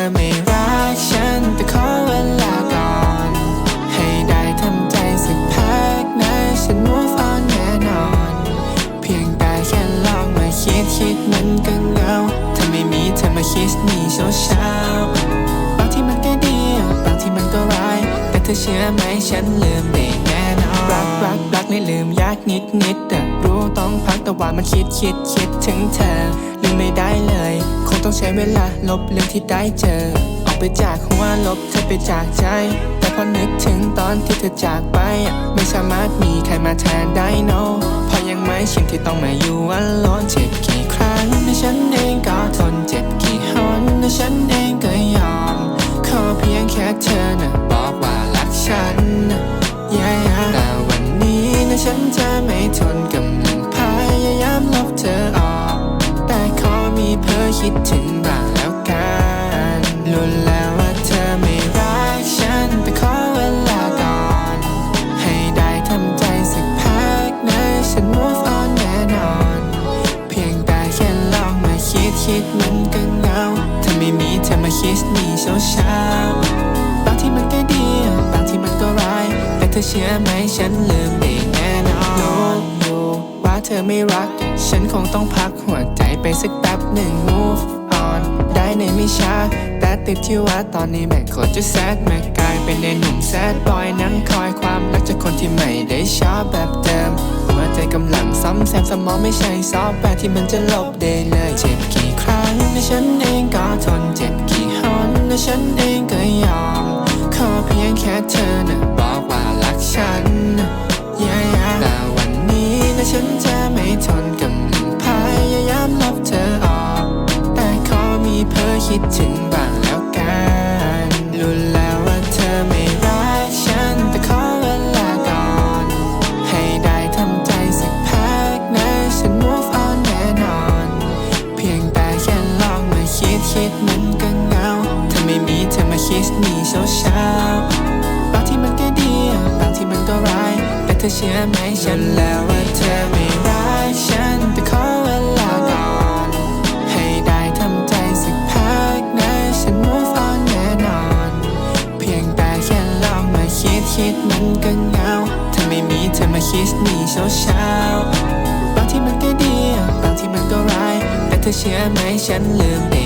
อไม่รักฉันแต่ขอเวลาก่อน ให้ได้ทำใจสักพักนะฉัน move on แน่นอน เพียงแต่แค่ลองมาคิดคิมันก็เงาถ้าไม่มีเธอมาคิดนี่เช้าเช้าบางทีมันก็ดีบางทีมันก็ร้าย แต่เธอเชื่อไหมฉันลืมได้แน่นอน รักรักรักไม่ลืมยากนิดนิดแต่ องพักแต่ว่ามันคิดคิดคิดถึงเธอลืมไม่ได้เลย คงต้องใช้เวลาลบเรื่องที่ได้เจอ ออกไปจากหัวลบเธอไปจากใจ แต่พอนึกถึงตอนที่เธอจากไป ไม่สามารถมีใครมาแทนได้ no พอยังไม่ชินที่ต้องมาอยู่วันร้อนเจ็บกี่ครั้งในฉัน อออก แต่ขอมีเพ้อคิดถึงบ้างแล้วกันรู้แล้วว่าเธอไม่รักฉันแต่ขอเวลาก่อน ให้ได้ทำใจสักพักนะฉัน move on แน่นอน เพียงแต่แค่ลองมาคิดคิดมันก็เหงาถ้าไม่มีเธอมาคิดนี่เช้าเช้าบางที่มันก็ดีบางที่มันก็ร้าย แต่เธอเชื่อไหมฉันลืมได้แน่นอนรู้อยู่ว่าเธอไม่รัก ฉันคงต้องพักหัวใจไปสักแป๊บหนึ่ง move on ได้ในไม่ช้า แต่ติดที่ว่าตอนนี้แม่โคตรจะแซดแม่กลายเป็นในหนุ่มแซดบอยนั่งคอยความรักจากคนที่ไม่ได้ชอบแบบเดิมหัวใจกำลังซ้ำแซมสมองไม่ใช่ซอฟต์แวร์ที่มันจะลบได้เลยเจ็บกี่ครั้งและฉันเองก็ทนเจ็บกี่หนและฉันเองก็ยอมขอเพียงแค่เธอนะ คิดถึงบ้างแล้วกันรู้แล้วว่าเธอไม่รักฉันแต่ขอเวลาก่อน ให้ได้ทำใจสักพักนะฉัน move on แน่นอน เพียงแต่แค่ลองมาคิดคิดมันก็เหงาถ้าไม่มีเธอมาคิดนี่เช้าเช้าบางที่มันก็ดีบางที่มันก็ร้าย แต่เธอเชื่อไหมฉันแล้วว่าเธอ คิดมันก็เหงาถ้าไม่มีเธอมาคิดนี่เช้าเช้าบางที่มันก็ดี บางที่มันก็ร้าย แต่เธอเชื่อไหมฉันลืมเอง